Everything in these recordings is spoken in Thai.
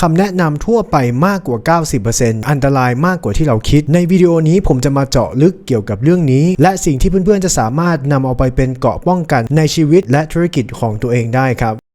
คำแนะนำทั่วไปมากกว่า 90%อันตรายมากกว่าที่เราคิด ในวิดีโอนี้ผมจะมาเจาะลึกเกี่ยวกับเรื่องนี้ และสิ่งที่เพื่อนๆจะสามารถนำเอาไปเป็นเกราะป้องกันในชีวิตและธุรกิจของตัวเองได้ครับ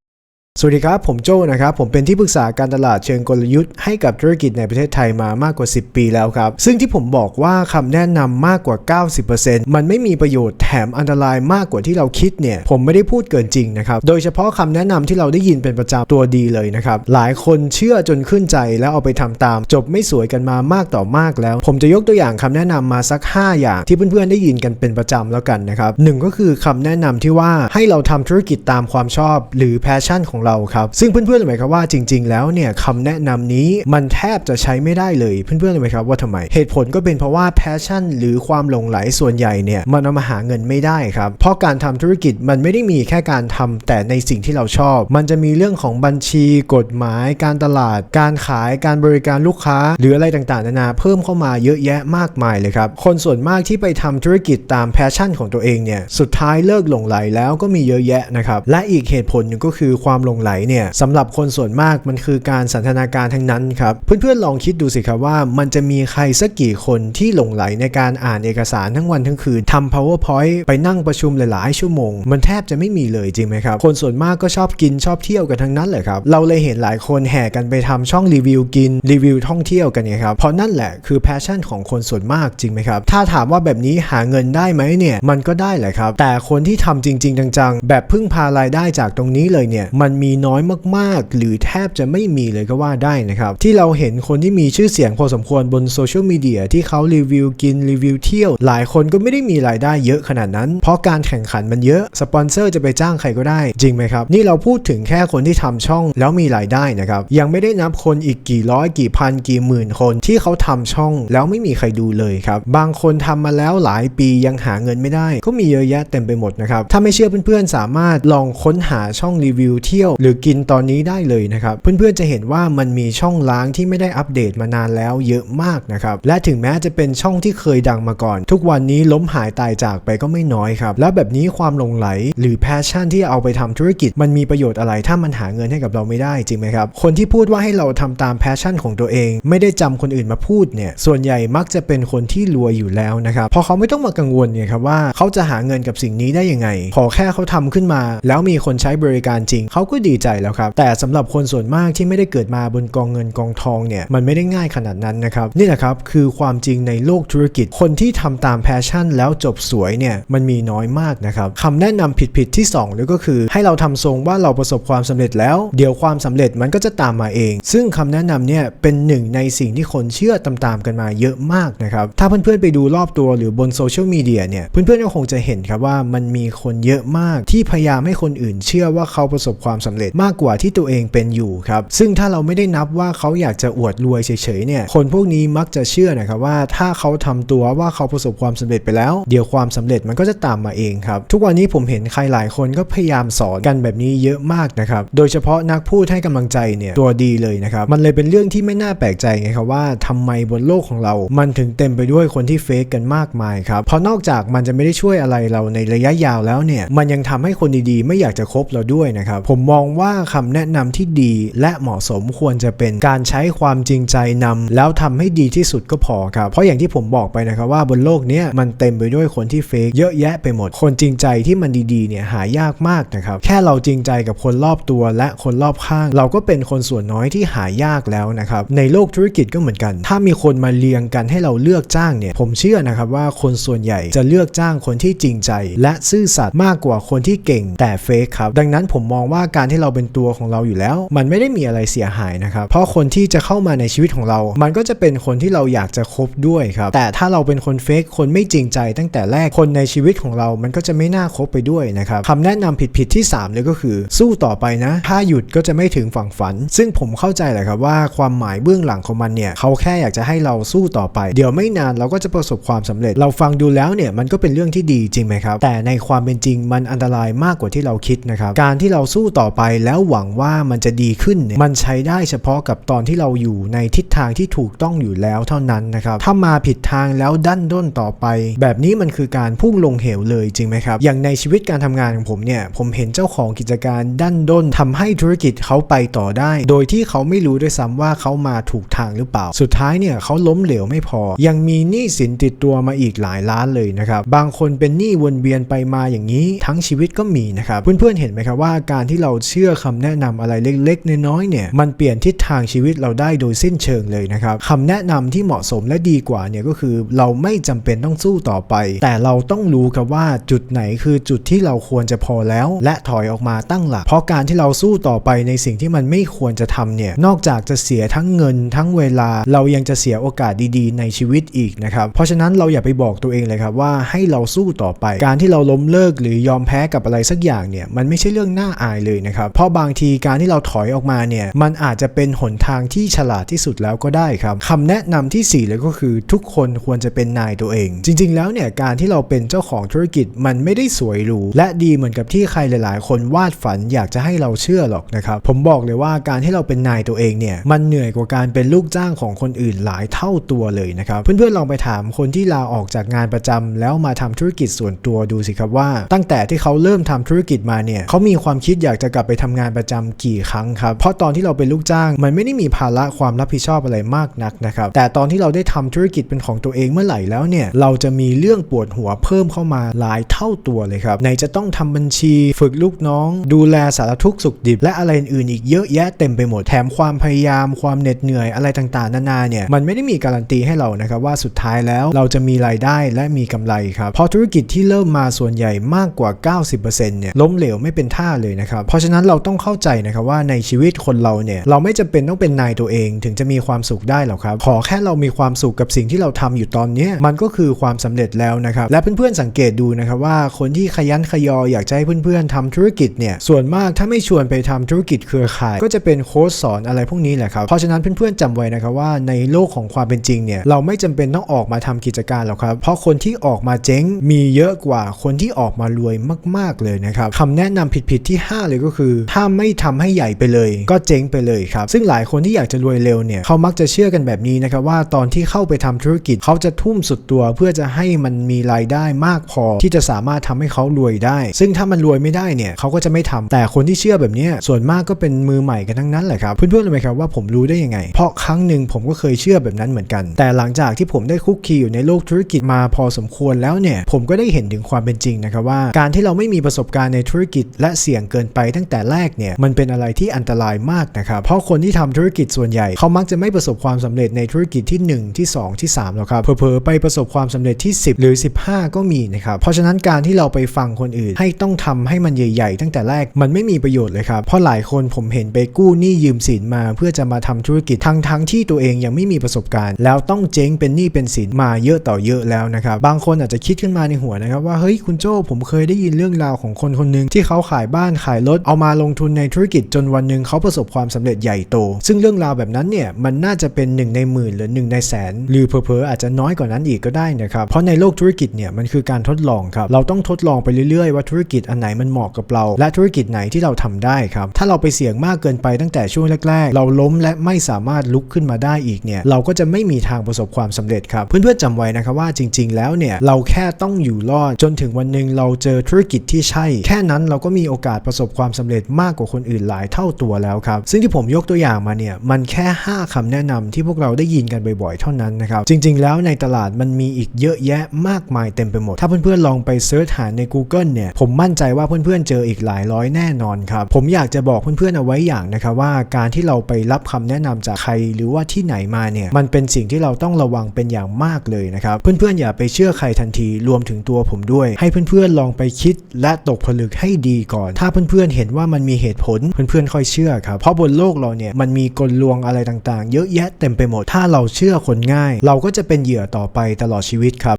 สวัสดีครับ ผมโจ้นะครับ ผมเป็นที่ปรึกษาการตลาดเชิงกลยุทธ์ให้กับธุรกิจในประเทศไทยมามากกว่า 10 ปีแล้วครับ ซึ่งที่ผมบอกว่าคำแนะนำมากกว่า 90%มันไม่มีประโยชน์แถมอันตรายมากกว่าที่เราคิดเนี่ย ผมไม่ได้พูดเกินจริงนะครับ โดยเฉพาะคำแนะนำที่เราได้ยินเป็นประจำตัวดีเลยนะครับ หลายคนเชื่อจนขึ้นใจแล้วเอาไปทำตาม จบไม่สวยกันมามากต่อมากแล้ว ผมจะยกตัวอย่างคำแนะนำมาสัก 5 อย่างที่เพื่อนๆได้ยินกันเป็นประจำแล้วกันนะครับหนึ่งก็คือคำแนะนำที่ว่าให้เราทำธุรกิจตามความชอบ หรือแพชชั่นของเราครับ ซึ่งเพื่อนๆรู้ไหมครับว่าจริง ๆ แล้วเนี่ยคำแนะนำนี้มันแทบจะใช้ไม่ได้เลยเพื่อนๆรู้ไหมครับว่าทำไม เหตุผลก็เป็นเพราะว่าแพชชั่น หรือความหลงไหลส่วนใหญ่เนี่ยมันเอามาหาเงินไม่ได้ครับ เพราะการทำธุรกิจมันไม่ได้มีแค่การทำแต่ในสิ่งที่เราชอบ มันจะมีเรื่องของบัญชี กฎหมาย การตลาด การขายการบริการลูกค้า หรืออะไรต่างๆนานาเพิ่มเข้ามาเยอะแยะมากมายเลยครับคนส่วนมากที่ไปทำธุรกิจตามแพชชั่นของตัวเองเนี่ยสุดท้ายเลิกหลงไหลแล้วก็มีเยอะแยะนะครับและอีกเหตุผลหนึ่งก็คือความหลงไหลเนี่ยสำหรับคนส่วนมากมันคือการสันทนาการทั้งนั้นครับ เพื่อนๆลองคิดดูสิครับว่ามันจะมีใครสักกี่คนที่หลงไหลในการอ่านเอกสารทั้งวันทั้งคืนทำ powerpoint ไปนั่งประชุมหลายๆ ชั่วโมง มันแทบจะไม่มีเลยจริงไหมครับ คนส่วนมากก็ชอบกินชอบเที่ยวกันทั้งนั้นเลยครับ เราเลยเห็นหลายคนแห่กันไปทำช่องรีวิวกินรีวิวท่องเที่ยวกันเนี่ยครับเพราะนั่นแหละคือแพชชั่นของคนส่วนมากจริงไหมครับ ถ้าถามว่าแบบนี้หาเงินได้ไหมเนี่ยมันก็ได้แหละครับ แต่คนที่ทำจริง ๆ จังๆ แบบพึ่งพารายได้จากตรงนี้เลยเนี่ยมันมีน้อยมากๆ หรือแทบจะไม่มีเลยก็ว่าได้นะครับ ที่เราเห็นคนที่มีชื่อเสียงพอสมควรบนโซเชียลมีเดียที่เขารีวิวกินรีวิวเที่ยว หลายคนก็ไม่ได้มีรายได้เยอะขนาดนั้น เพราะการแข่งขันมันเยอะสปอนเซอร์จะไปจ้างใครก็ได้ จริงไหมครับ นี่เราพูดถึงแค่คนที่ทำช่องแล้วมีรายได้นะครับยังไม่ได้นับคนอีกกี่ร้อยกี่พันกี่หมื่นคนที่เขาทำช่องแล้วไม่มีใครดูเลยครับบางคนทำมาแล้วหลายปียังหาเงินไม่ได้ ก็มีเยอะแยะเต็มไปหมดนะครับถ้าไม่เชื่อเพื่อนๆสามารถลองค้นหาช่องรีวิวเที่ยวหรือกินตอนนี้ได้เลยนะครับ เพื่อนๆจะเห็นว่ามันมีช่องล้างที่ไม่ได้อัปเดตมานานแล้วเยอะมากนะครับ และถึงแม้จะเป็นช่องที่เคยดังมาก่อน ทุกวันนี้ล้มหายตายจากไปก็ไม่น้อยครับ แล้วแบบนี้ความหลงไหล หรือแพชชั่นที่เอาไปทำธุรกิจ มันมีประโยชน์อะไรถ้ามันหาเงินให้กับเราไม่ได้จริงไหมครับ คนที่พูดว่าให้เราทำตามแพชชั่นของตัวเอง ไม่ได้จำคนอื่นมาพูดเนี่ยส่วนใหญ่มักจะเป็นคนที่รวยอยู่แล้วนะครับเพราะเขาไม่ต้องมากังวลเนี่ยครับว่าเขาจะหาเงินกับสิ่งนี้ได้ยังไง ขอแค่เขาทำขึ้นมา แล้วมีคนใช้บริการจริง เขาก็ดีใจแล้วครับ แต่สำหรับคนส่วนมากที่ไม่ได้เกิดมาบนกองเงินกองทองเนี่ยมันไม่ได้ง่ายขนาดนั้นนะครับนี่แหละครับคือความจริงในโลกธุรกิจคนที่ทำตามแพชชั่น แล้วจบสวยเนี่ยมันมีน้อยมากนะครับคำแนะนำผิดๆที่2เลยก็คือ ให้เราทำทรงว่าเราประสบความสำเร็จแล้ว เดี๋ยวความสำเร็จมันก็จะตามมาเอง ซึ่งคำแนะนำเนี่ยเป็นหนึ่งในสิ่งที่คนเชื่อตามๆกันมาเยอะมากนะครับถ้าเพื่อนๆไปดูรอบตัวหรือบนโซเชียลมีเดียเนี่ยเพื่อนๆก็คงจะเห็นครับว่ามันมีคนเยอะมากที่พยายามให้คนอื่นเชื่อว่าเขาประสบความสำเร็จมากกว่าที่ตัวเองเป็นอยู่ครับซึ่งถ้าเราไม่ได้นับว่าเขาอยากจะอวดรวยเฉยๆเนี่ยคนพวกนี้มักจะเชื่อนะครับว่าถ้าเขาทำตัวว่าเขาประสบความสำเร็จไปแล้ว เดี๋ยวความสำเร็จมันก็จะตามมาเองครับทุกวันนี้ผมเห็นใครหลายคนก็พยายามสอนกันแบบนี้เยอะมากนะครับโดยเฉพาะนักพูดให้กำลังใจเนี่ยตัวดีเลยนะครับมันเลยเป็นเรื่องที่ไม่น่าแปลกใจไงครับว่าทำไมบนโลกของเรา มันถึงเต็มไปด้วยคนที่เฟกกันมากมายครับเพราะนอกจากมันจะไม่ได้ช่วยอะไรเราในระยะยาวแล้วเนี่ยมันยังทำให้คนดีๆ ไม่อยากจะคบเราด้วยนะครับผมมองว่าคำแนะนำที่ดีและเหมาะสมควรจะเป็นการใช้ความจริงใจนำแล้วทำให้ดีที่สุดก็พอครับ เพราะอย่างที่ผมบอกไปนะครับว่าบนโลกนี้มันเต็มไปด้วยคนที่เฟกเยอะแยะไปหมด คนจริงใจที่มันดีๆเนี่ยหายากมากนะครับ แค่เราจริงใจกับคนรอบตัวและคนรอบข้าง เราก็เป็นคนส่วนน้อยที่หายากแล้วนะครับในโลกธุรกิจก็เหมือนกัน ถ้ามีคนมาเรียงกันให้เราเลือกจ้างเนี่ยผมเชื่อนะครับว่าคนส่วนใหญ่จะเลือกจ้างคนที่จริงใจ และซื่อสัตย์มากกว่าคนที่เก่งแต่เฟกครับดังนั้นผมมองว่าการที่เราเป็นตัวของเราอยู่แล้ว มันไม่ได้มีอะไรเสียหายนะครับ เพราะคนที่จะเข้ามาในชีวิตของเรา มันก็จะเป็นคนที่เราอยากจะคบด้วยครับ แต่ถ้าเราเป็นคนเฟกคนไม่จริงใจ ตั้งแต่แรกคนในชีวิตของเรา มันก็จะไม่น่าคบไปด้วยนะครับคำแนะนำผิดๆที่3เลยก็คือ สู้ต่อไปนะ ถ้าหยุดก็จะไม่ถึงฝั่งฝัน ซึ่งผมเข้าใจแหละครับว่าความหมายเบื้องหลังของมันเนี่ยเขาแค่อยากจะให้เราสู้ต่อไป เดี๋ยวไม่นานเราก็จะประสบความสำเร็จ เราฟังดูแล้วเนี่ยมันก็เป็นเรื่องที่ดีจริงไหมครับ แต่ในความเป็นจริงมันอันตรายมากกว่าที่เราคิดนะครับ การที่เราสู้ต่อไปไปแล้วหวังว่ามันจะดีขึ้นเนี่ยมันใช้ได้เฉพาะกับตอนที่เราอยู่ในทิศทางที่ถูกต้องอยู่แล้วเท่านั้นนะครับถ้ามาผิดทางแล้วดันด้นต่อไป แบบนี้มันคือการพุ่งลงเหวเลยจริงไหมครับ อย่างในชีวิตการทำงานของผมเนี่ยผมเห็นเจ้าของกิจการดันด้นทำให้ธุรกิจเขาไปต่อได้ โดยที่เขาไม่รู้ด้วยซ้ำว่าเขามาถูกทางหรือเปล่า สุดท้ายเนี่ยเขาล้มเหลวไม่พอ ยังมีหนี้สินติดตัวมาอีกหลายล้านเลยนะครับบางคนเป็นหนี้วนเวียนไปมาอย่างนี้ ทั้งชีวิตก็มีนะครับเพื่อนๆเห็นไหมครับว่าการที่เราเชื่อคำแนะนำอะไรเล็กๆ น้อยๆเนี่ยมันเปลี่ยนทิศทางชีวิตเราได้โดยสิ้นเชิงเลยนะครับคำแนะนำที่เหมาะสมและดีกว่าเนี่ยก็คือเราไม่จำเป็นต้องสู้ต่อไป แต่เราต้องรู้ครับว่าจุดไหนคือจุดที่เราควรจะพอแล้ว และถอยออกมาตั้งหลัก เพราะการที่เราสู้ต่อไปในสิ่งที่มันไม่ควรจะทำเนี่ยนอกจากจะเสียทั้งเงินทั้งเวลา เรายังจะเสียโอกาสดีๆ ในชีวิตอีกนะครับเพราะฉะนั้นเราอย่าไปบอกตัวเองเลยครับว่าให้เราสู้ต่อไป การที่เราล้มเลิกหรือยอมแพ้กับอะไรสักอย่างเนี่ยมันไม่ใช่เรื่องน่าอายเลยนะครับ เพราะบางทีการที่เราถอยออกมาเนี่ย มันอาจจะเป็นหนทางที่ฉลาดที่สุดแล้วก็ได้ครับคำแนะนำที่สี่เลยก็คือทุกคนควรจะเป็นนายตัวเอง จริง ๆ แล้วเนี่ยการที่เราเป็นเจ้าของธุรกิจมันไม่ได้สวยหรูและดีเหมือนกับที่ใครหลาย ๆ คนวาดฝันอยากจะให้เราเชื่อหรอกนะครับ ผมบอกเลยว่าการที่เราเป็นนายตัวเองเนี่ยมันเหนื่อยกว่าการเป็นลูกจ้างของคนอื่นหลายเท่าตัวเลยนะครับ เพื่อน ๆ ลองไปถามคนที่ลาออกจากงานประจำแล้วมาทำธุรกิจส่วนตัวดูสิครับว่า ตั้งแต่ที่เขาเริ่มทำธุรกิจมาเนี่ยเขามีความคิดอยากจะกลับไปทำงานประจำกี่ครั้งครับ เพราะตอนที่เราเป็นลูกจ้าง มันไม่ได้มีภาระความรับผิดชอบอะไรมากนักนะครับ แต่ตอนที่เราได้ทำธุรกิจเป็นของตัวเองเมื่อไหร่แล้วเนี่ย เราจะมีเรื่องปวดหัวเพิ่มเข้ามาหลายเท่าตัวเลยครับไหนจะต้องทำบัญชี ฝึกลูกน้อง ดูแลสารทุกข์สุขดิบ และอะไรอื่นอีกเยอะแยะเต็มไปหมด แถมความพยายาม ความเหน็ดเหนื่อยอะไรต่างๆ นานาเนี่ย มันไม่ได้มีการันตีให้เรานะครับว่าสุดท้ายแล้วเราจะมีรายได้และมีกำไรครับ เพราะธุรกิจที่เริ่มมาส่วนใหญ่มากกว่า 90%เนี่ยล้มเหลวไม่เป็นท่าเลยนะครับ เพราะฉะนั้นเราต้องเข้าใจนะครับว่าในชีวิตคนเราเนี่ยเราไม่จำเป็นต้องเป็นนายตัวเอง ถึงจะมีความสุขได้หรอกครับ ขอแค่เรามีความสุขกับสิ่งที่เราทำอยู่ตอนนี้มันก็คือความสำเร็จแล้วนะครับ และเพื่อนๆสังเกตดูนะครับว่าคนที่ขยันขยออยากจะให้เพื่อนๆทำธุรกิจเนี่ยส่วนมากถ้าไม่ชวนไปทำธุรกิจเครือข่าย ก็จะเป็นโค้ชสอนอะไรพวกนี้แหละครับเพราะฉะนั้นเพื่อนๆจำไว้นะครับว่าในโลกของความเป็นจริงเนี่ยเราไม่จำเป็นต้องออกมาทำกิจการหรอกครับ เพราะคนที่ออกมาเจ๊งมีเยอะกว่าคนที่ออกมารวยมาก ๆเลยนะครับคำแนะนำผิดๆที่ 5 เลยก็คือถ้าไม่ทำให้ใหญ่ไปเลย ก็เจ๊งไปเลยครับ ซึ่งหลายคนที่อยากจะรวยเร็วเนี่ยเขามักจะเชื่อกันแบบนี้นะครับว่าตอนที่เข้าไปทำธุรกิจเขาจะทุ่มสุดตัว เพื่อจะให้มันมีรายได้มากพอที่จะสามารถทำให้เขารวยได้ ซึ่งถ้ามันรวยไม่ได้เนี่ยเขาก็จะไม่ทำแต่คนที่เชื่อแบบนี้ส่วนมากก็เป็นมือใหม่กันทั้งนั้นแหละครับเพื่อนๆรู้ไหมครับว่าผมรู้ได้ยังไง เพราะครั้งหนึ่งผมก็เคยเชื่อแบบนั้นเหมือนกัน แต่หลังจากที่ผมได้คุกคีอยู่ในโลกธุรกิจมาพอสมควรแล้วเนี่ยผมก็ได้เห็นถึงความเป็นจริงนะครับว่า การที่เราไม่มีประสบการณ์ในธุรกิจและเสี่ยงเกินไปตั้งแต่แรกเนี่ยมันเป็นอะไรที่อันตรายมากนะครับเพราะคนที่ทำธุรกิจส่วนใหญ่เขามักจะไม่ประสบความสำเร็จในธุรกิจที่ 1 ที่ 2 ที่3หรอกครับเผลอๆไปประสบความสำเร็จที่ 10 หรือ 15 ก็มีนะครับเพราะฉะนั้นการที่เราไปฟังคนอื่น ให้ต้องทำให้มันใหญ่ ๆ ตั้งแต่แรกมันไม่มีประโยชน์เลยครับเพราะหลายคนผมเห็นไปกู้หนี้ยืมสินมา เพื่อจะมาทำธุรกิจทั้งทั้งๆที่ตัวเองยังไม่มีประสบการณ์ แล้วต้องเจ๊งเป็นหนี้เป็นสินมาเยอะต่อเยอะแล้วนะครับบางคนอาจจะคิดขึ้นมาในหัวนะครับว่าเฮ้ยคุณโจ้ผมเคยได้ยินเรื่องราวของคนคนหนึ่งที่เขาขายบ้านขายรถเอามาลงทุนในธุรกิจจนวันหนึ่งเขาประสบความสำเร็จใหญ่โต ซึ่งเรื่องราวแบบนั้นเนี่ยมันน่าจะเป็นหนึ่งในหมื่นหรือหนึ่งในแสน หรือเผลอๆออาจจะน้อยกว่านั้นอีกก็ได้นะครับ เพราะในโลกธุรกิจเนี่ยมันคือการทดลองครับ เราต้องทดลองไปเรื่อยๆ ว่าธุรกิจอันไหนมันเหมาะกับเรา และธุรกิจไหนที่เราทำได้ครับ ถ้าเราไปเสี่ยงมากเกินไปตั้งแต่ช่วงแรก ๆ เราล้มและไม่สามารถลุกขึ้นมาได้อีกเนี่ยเราก็จะไม่มีทางประสบความสำเร็จครับ เพื่อนๆจำไว้นะครับว่าจริง ๆ แล้วเนี่ยเราแค่ต้องอยู่รอดจนถึงวันหนึ่งเราเจอธุรกิจที่ใช่ แค่นั้นเราก็มีโอกาสประสบความสำเร็จมากกว่าคนอื่นหลายเท่าตัวแล้วครับ ซึ่งที่ผมยกตัวอย่างมาเนี่ยมันแค่ 5คำแนะนำที่พวกเราได้ยินกันบ่อยๆเท่านั้นนะครับจริง ๆ แล้วในตลาดมันมีอีกเยอะแยะมากมายเต็มไปหมด ถ้าเพื่อนๆลองไปเซิร์ชหาใน Google เนี่ยผมมั่นใจว่าเพื่อนๆเจออีกหลายร้อยแน่นอนครับผมอยากจะบอกเพื่อนๆเอาไว้อย่างนะครับว่าการที่เราไปรับคำแนะนำจากใครหรือว่าที่ไหนมาเนี่ยมันเป็นสิ่งที่เราต้องระวังเป็นอย่างมากเลยนะครับเพื่อนๆอย่าไปเชื่อใครทันทีรวมถึงตัวผมด้วย ให้เพื่อนๆลองไปคิดและตกผลึกให้ดีก่อน ถ้าเพื่อนๆเห็นว่ามันมีเหตุผลเพื่อนๆค่อยเชื่อครับเพราะบนโลกเราเนี่ยมันมีกลลวงอะไรต่างๆ เยอะแยะเต็มไปหมด ถ้าเราเชื่อคนง่าย เราก็จะเป็นเหยื่อต่อไปตลอดชีวิตครับ